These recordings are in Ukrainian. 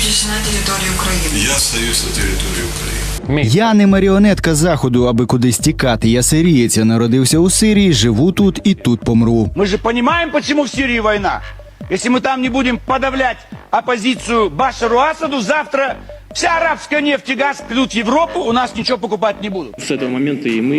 остаетесь на территории Украины? Я остаюсь на территории Украины. Я не маріонетка заходу, аби кудись тікати. Я сирієць, я народився у Сирії, живу тут і тут помру. Мы же понимаем, почему в Сирии война. Если мы там не будем подавлять оппозицию Башару Асаду, завтра вся арабская нефть и газ придут в Европу, у нас ничего покупать не будут. С этого момента и мы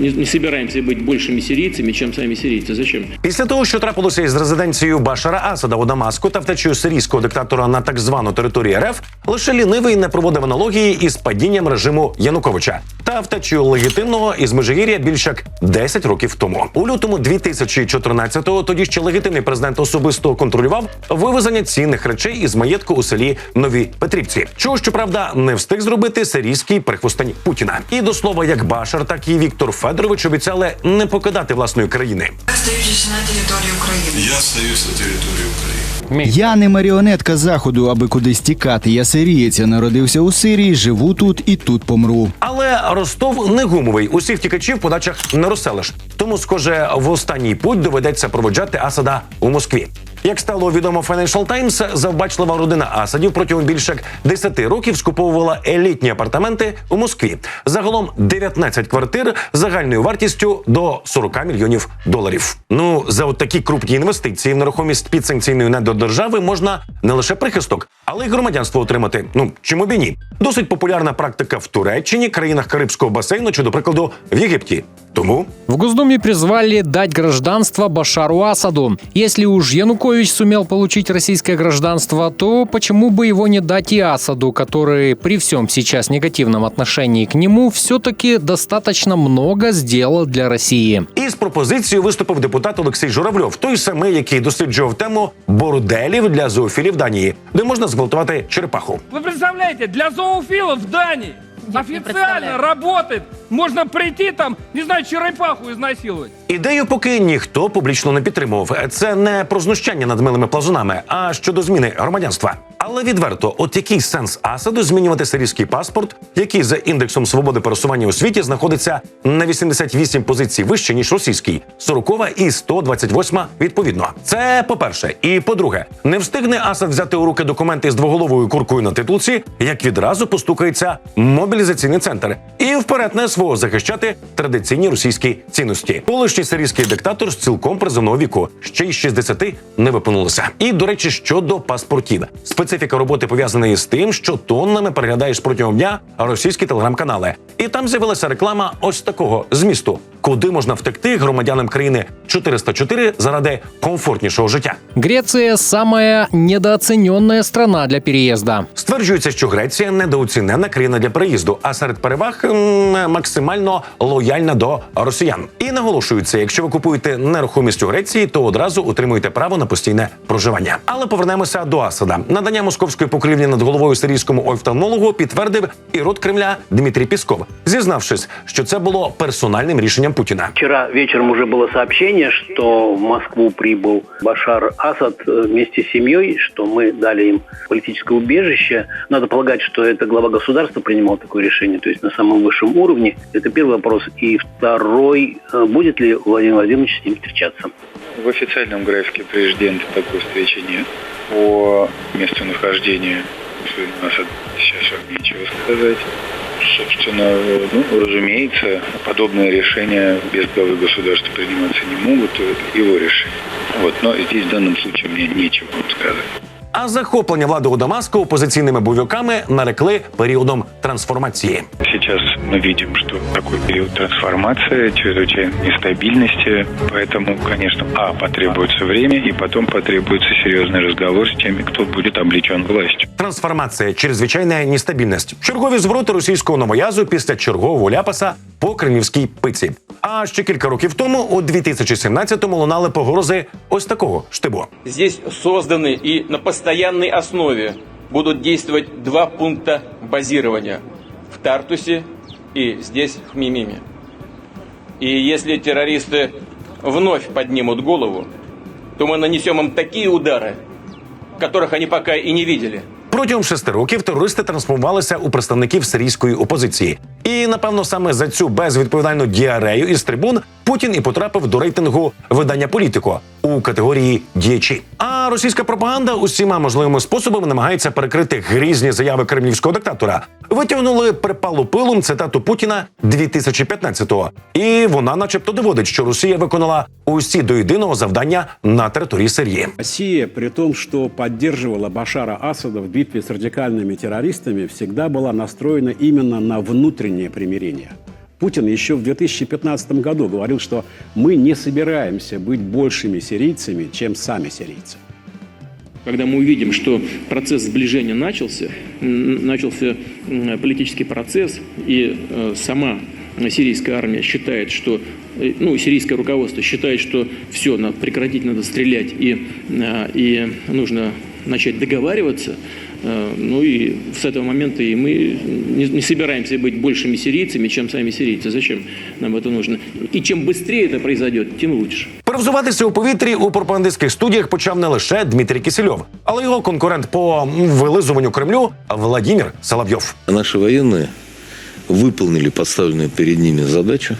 не, не собираемся быть большими сирийцами, чем сами сирийцы. Зачем? Після того, що трапилося із резиденцією Башара Асада у Дамаску та втечею сирійського диктатора на так звану територію РФ, лише лінивий не проводив аналогії із падінням режиму Януковича та втечею легітимного із Межигір'я більш як 10 років тому. У лютому 2014-го тоді ще легітимний президент особисто контролював вивезення цінних речей із маєтку у селі Нові Петрівці. Чого щоправда не встиг зробити сирійський прихвостень Путіна. І до слова, як Башар, так і Віктор Федорович обіцяли не покидати власної країни. Вы остаетесь на территории Украины? Я остаюсь на территории Украины. Я не маріонетка заходу, аби кудись тікати. Я сирієць, я народився у Сирії, живу тут і тут помру. Але Ростов не гумовий. Усіх втікачів в подачах не розселиш. Тому, схоже, в останній путь доведеться проводжати Асада у Москві. Як стало відомо Financial Times, завбачлива родина Асадів протягом більше як 10 років скуповувала елітні апартаменти у Москві. Загалом 19 квартир загальною вартістю до 40 мільйонів доларів. Ну за от такі крупні інвестиції в нерухомість під підсанкційної недодержави можна не лише прихисток, але й громадянство отримати. Ну чому б і ні? Досить популярна практика в Туреччині, країнах Карибського басейну чи, до прикладу, в Єгипті. Тому В Госдуме призвали дать гражданство Башару Асаду. Если уж Янукович сумел получить российское гражданство, то почему бы его не дать и Асаду, который при всем сейчас негативном отношении к нему все-таки достаточно много сделал для России? із пропозицією виступив депутат Олексій Журавльов, той самий, який досліджував тему борделів для зоофілів Данії, де можна зґвалтувати черепаху. Вы представляете, для зоофилов в Дании официально работает. Можно прийти там, не знаю, черепаху изнасиловать. Ідею поки ніхто публічно не підтримував. Це не про знущання над милими плазунами, а щодо зміни громадянства. Але відверто, от який сенс Асаду змінювати сирійський паспорт, який за індексом свободи пересування у світі знаходиться на 88 позицій вище ніж російський, 40 і 128 відповідно. Це по-перше, і по-друге, не встигне Асад взяти у руки документи з двоголовою куркою на титулці, як відразу постукається мобілізаційний центр і вперед на СВО захищати традиційні російські цінності. Колишній сирійський диктатор з цілком призовного віку ще й 60 не виповнилося. І до речі, щодо паспортів, специфіка роботи пов'язана із тим, що тоннами переглядаєш протягом дня російські телеграм-канали, і там з'явилася реклама ось такого змісту, куди можна втекти громадянам країни 404 заради комфортнішого життя. Греция – самая недооцененная страна для переезда. Стверджується, що Греція недооцінена країна для переїзду, а серед переваг м, максимально лояльна до росіян. І наголошується, якщо ви купуєте нерухомість у Греції, то одразу отримуєте право на постійне проживання. Але повернемося до Асада. Надання московської покрівлі над головою сирійському офтальмологу підтвердив і рот Кремля Дмитрій Пісков, зізнавшись, що це було персональним рішенням Путіна. Вчера вечером уже было сообщение, что в Москву прибыл Башар Асад э, вместе с семьей, что мы дали им политическое убежище. Надо полагать, что это глава государства принимал такое решение, то есть на самом высшем уровне. Это первый вопрос. И второй, э, будет ли Владимир Владимирович с ним встречаться? В официальном графике президента такой встречи нет. По местонахождению господина Асада сейчас вам нечего сказать. Собственно, ну, разумеется, подобные решения без главы государства приниматься не могут. Это его решение. Вот, но здесь в данном случае мне нечего вам сказать. А захоплення влади у Дамаску опозиційними бойовиками нарекли періодом трансформації. Сейчас мы видим, что такой период трансформации, чрезвычайной нестабильности, поэтому, конечно, а, потребуется время, и потом потребуется серьезный разговор с теми, кто будет облечен властью. Трансформація, чрезвичайна нестабільність, чергові звороти російського новоязу після чергового ляпаса по кремлівській пиці. А ще кілька років тому, у 2017-му, лунали погрози ось такого штибу. Здесь созданы и на постоянной основе будут действовать два пункта базирования в Тартусе и здесь, в Мимиме. И если террористы вновь поднимут голову, то мы нанесем им такие удары, которых они пока и не видели. Протягом шести років терористи трансформувалися у представників сирійської опозиції. І напевно саме за цю безвідповідальну діарею із трибун Путін і потрапив до рейтингу видання політико у категорії діячі. А російська пропаганда усіма можливими способами намагається перекрити грізні заяви кремлівського диктатора. Витягнули припалу пилом цитату Путіна 2015-го. І вона, начебто, доводить, що Росія виконала усі до єдиного завдання на території Сирії. Россия, при том, что поддерживала Башара Асада в битве с радикальными террористами, всегда была настроена именно на внутреннее примирение. Путин еще в 2015 году говорил, что мы не собираемся быть большими сирийцами, чем сами сирийцы. Когда мы увидим, что процесс сближения начался, начался политический процесс, и э, сама сирийская армия считает, что, э, ну, сирийское руководство считает, что все, надо прекратить, надо стрелять, и, э, и нужно начать договариваться, э, ну и с этого момента и мы не, не собираемся быть большими сирийцами, чем сами сирийцы. Зачем нам это нужно? И чем быстрее это произойдет, тем лучше. Перевзуватися у повітрі у пропагандистських студіях почав не лише Дмитрій Кисельов, але й його конкурент по м, вилизуванню Кремлю Владимир Соловйов. Наши военные выполнили поставленную перед ними задачу,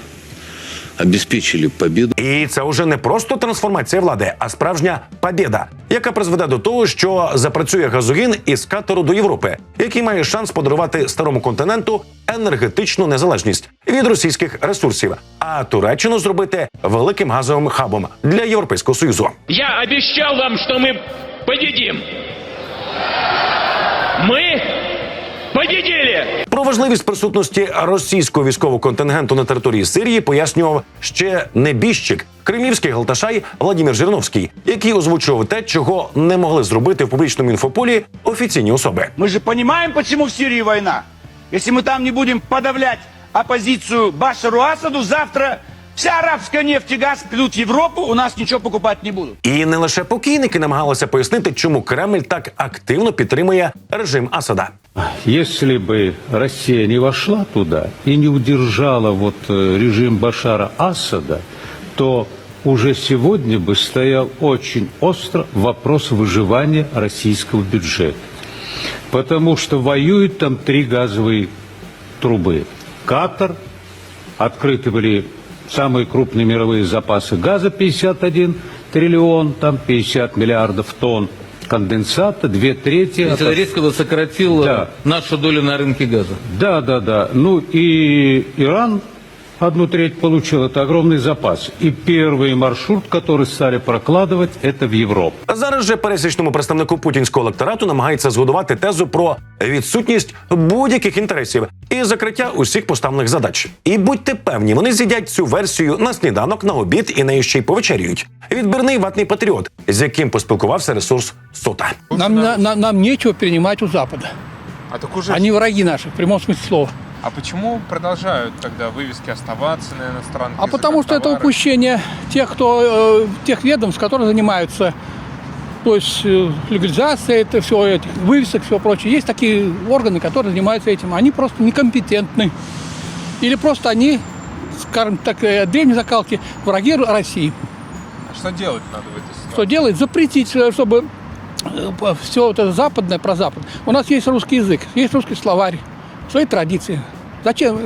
обеспечили победу. І це вже не просто трансформація влади, а справжня побєда, яка призведе до того, що запрацює газогін із катеру до Європи, який має шанс подарувати старому континенту енергетичну незалежність від російських ресурсів, а Туреччину зробити великим газовим хабом для Європейського союзу. Я обещал вам, что мы победим. Мы победили! Про важливість присутності російського військового контингенту на території Сирії пояснював ще небіжчик, кремлівський галташай Владимир Жириновський, який озвучував те, чого не могли зробити в публічному інфополі офіційні особи. Мы же понимаем, почему в Сирии война. Если мы там не будем подавлять оппозицию Башару Асаду, завтра вся арабская нефть и газ придут в Европу, у нас ничего покупать не будут. І не лише покійники намагалися пояснити, чому Кремль так активно підтримує режим Асада. Если бы Россия не вошла туда и не удержала вот э, режим Башара Асада, то уже сегодня бы стоял очень остро вопрос выживания российского бюджета. Потому что воюют там три газовые трубы. Катар, открыты были самые крупные мировые запасы газа 51 триллион, там 50 миллиардов тонн конденсата, две трети. Это резко сократил Да. нашу долю на рынке газа. Да, да, да. Ну и Иран одну треть получил. Это огромный запас. И первый маршрут, который стали прокладывать, это в Европу. Зараз же пересічному представнику путінського електорату намагається згодувати тезу про відсутність будь-яких інтересів і закриття усіх поставлених задач. І будьте певні, вони з'їдять цю версію на сніданок, на обід і нею ще й повечерюють. Відбірний ватний патріот, з яким поспілкувався ресурс Сота. Нам, нам, нам нечего перенимать у Запада. А так уже... Они враги наши, в прямом смысле слова. А почему продолжают тогда вывески оставаться на иностранных А потому что это упущение тех, кто, э, тех ведомств, которые занимаются то есть э, легализацией это все, этих вывесок, все прочее. Есть такие органы, которые занимаются этим. Они просто некомпетентны. Или просто они, скажем так, э, древней закалки, враги России. А что делать надо в этой ситуации? Что делать? Запретить, чтобы все вот это западное про запад. У нас есть русский язык, есть русский словарь, свои традиции. Зачем?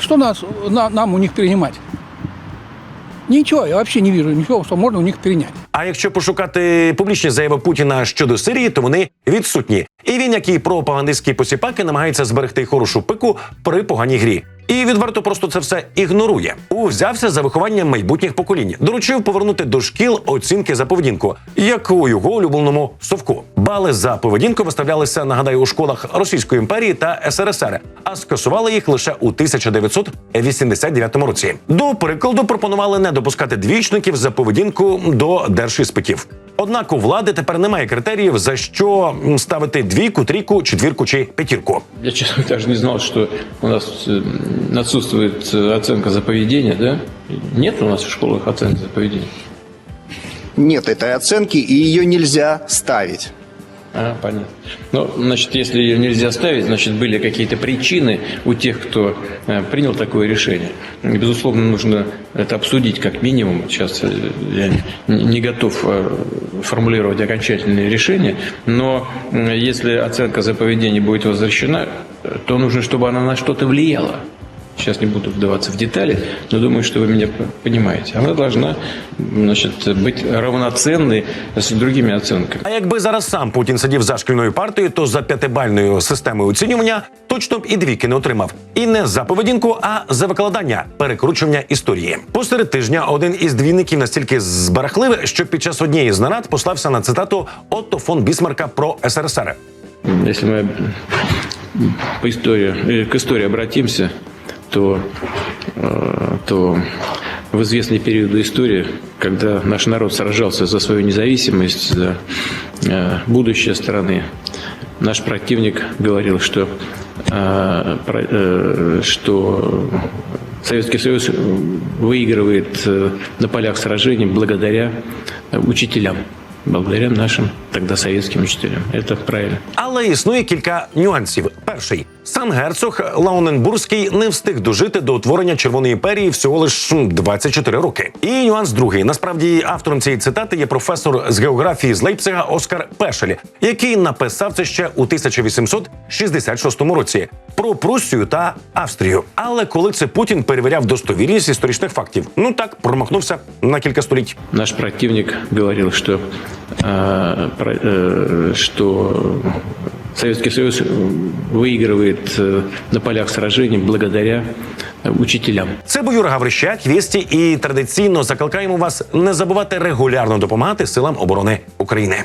Что нас, на- нам у них принимать? Нічого, я вообще не вижу нічого, що можна у них перенять. А якщо пошукати публічні заяви Путіна щодо Сирії, то вони відсутні. І він, як і пропагандистські посіпаки, намагається зберегти хорошу пику при поганій грі. І відверто просто це все ігнорує. Узявся за виховання майбутніх поколінь, доручив повернути до шкіл оцінки за поведінку, як у його улюбленому совку. Бали за поведінку виставлялися, нагадаю, у школах Російської імперії та СРСР, а скасували їх лише у 1989 році. До прикладу пропонували не допускати двічників за поведінку до держіспитів. Однак у влади тепер немає критеріїв за що м, ставити двійку, трійку, четвірку чи п'ятірку. Я, честно, даже не знал, что у нас э, отсутствует э, оценка за поведение, да? Нет у нас в школах оценки за поведение. Нет этой оценки, и ее нельзя ставить. А, понятно. Ну, значит, если ее нельзя ставить, значит, были какие-то причины у тех, кто э, принял такое решение. И, Безусловно, нужно это обсудить как минимум. Сейчас э, я не готов э, формулировать окончательные решения, но если оценка за поведение будет возвращена, то нужно, чтобы она на что-то влияла. Сейчас не буду вдаваться в детали, но думаю, что вы меня п- понимаете. Она должна значит, быть равноценной с другими оценками. А якби зараз сам Путін сидів за шкільною партою, то за п'ятибальною системою оцінювання точно б і двійки не отримав. І не за поведінку, а за викладання, перекручування історії. Посеред тижня один із двійників настільки збарахливий, що під час однієї з нарад послався на цитату Отто фон Бісмарка про СРСР. Если мы по истории, э, к истории обратимся, то, э, то в известные периоды истории, когда наш народ сражался за свою независимость, за э, будущее страны, наш противник говорил, что, э, что Советский Союз выигрывает на полях сражений благодаря учителям, благодаря нашим тогда советским учителям. Это правильно. Але існує кілька нюансів. Перший сам герцог Лауненбурзький не встиг дожити до утворення Червоної імперії всього лиш м, 24 роки. І нюанс другий. Насправді автором цієї цитати є професор з географії з Лейпцига Оскар Пешель, який написав це ще у 1866 році про Пруссію та Австрію. Але коли це Путін перевіряв достовірність історичних фактів, ну так промахнувся на кілька століть. Наш противник говорил, что, э, про- э, что Советский Союз выигрывает э, на полях сражений благодаря э, учителям. Це був Юра Гаврищак, Вісті, і традиційно закликаємо вас не забувати регулярно допомагати силам оборони України.